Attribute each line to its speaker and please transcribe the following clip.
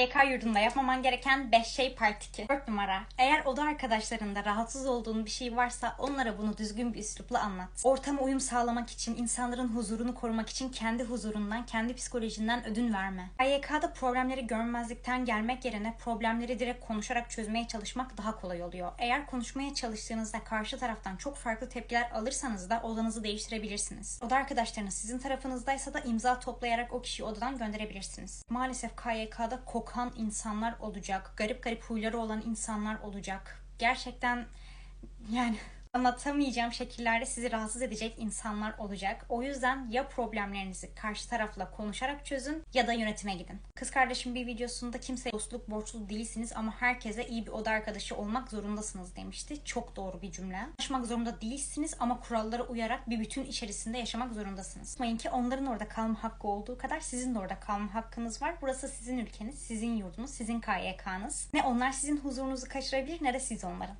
Speaker 1: YK yurdunda yapmaman gereken 5 şey part 2. 4 numara. Eğer oda arkadaşlarında rahatsız olduğun bir şey varsa onlara bunu düzgün bir üslupla anlat. Ortama uyum sağlamak için, insanların huzurunu korumak için kendi huzurundan, kendi psikolojinden ödün verme. YK'da problemleri görmezlikten gelmek yerine problemleri direkt konuşarak çözmeye çalışmak daha kolay oluyor. Eğer konuşmaya çalıştığınızda karşı taraftan çok farklı tepkiler alırsanız da odanızı değiştirebilirsiniz. Oda arkadaşlarınız sizin tarafınızdaysa da imza toplayarak o kişiyi odadan gönderebilirsiniz. Maalesef KYK'da kokan insanlar olacak, garip garip huyları olan insanlar olacak. Gerçekten yani anlatamayacağım şekillerde sizi rahatsız edecek insanlar olacak. O yüzden ya problemlerinizi karşı tarafla konuşarak çözün ya da yönetime gidin. Kız kardeşim bir videosunda kimseye dostluk borçlu değilsiniz ama herkese iyi bir oda arkadaşı olmak zorundasınız demişti. Çok doğru bir cümle. Yaşamak zorunda değilsiniz ama kurallara uyarak bir bütün içerisinde yaşamak zorundasınız. Unutmayın ki onların orada kalma hakkı olduğu kadar sizin de orada kalma hakkınız var. Burası sizin ülkeniz, sizin yurdunuz, sizin KYK'nız. Ne onlar sizin huzurunuzu kaçırabilir ne de siz onların.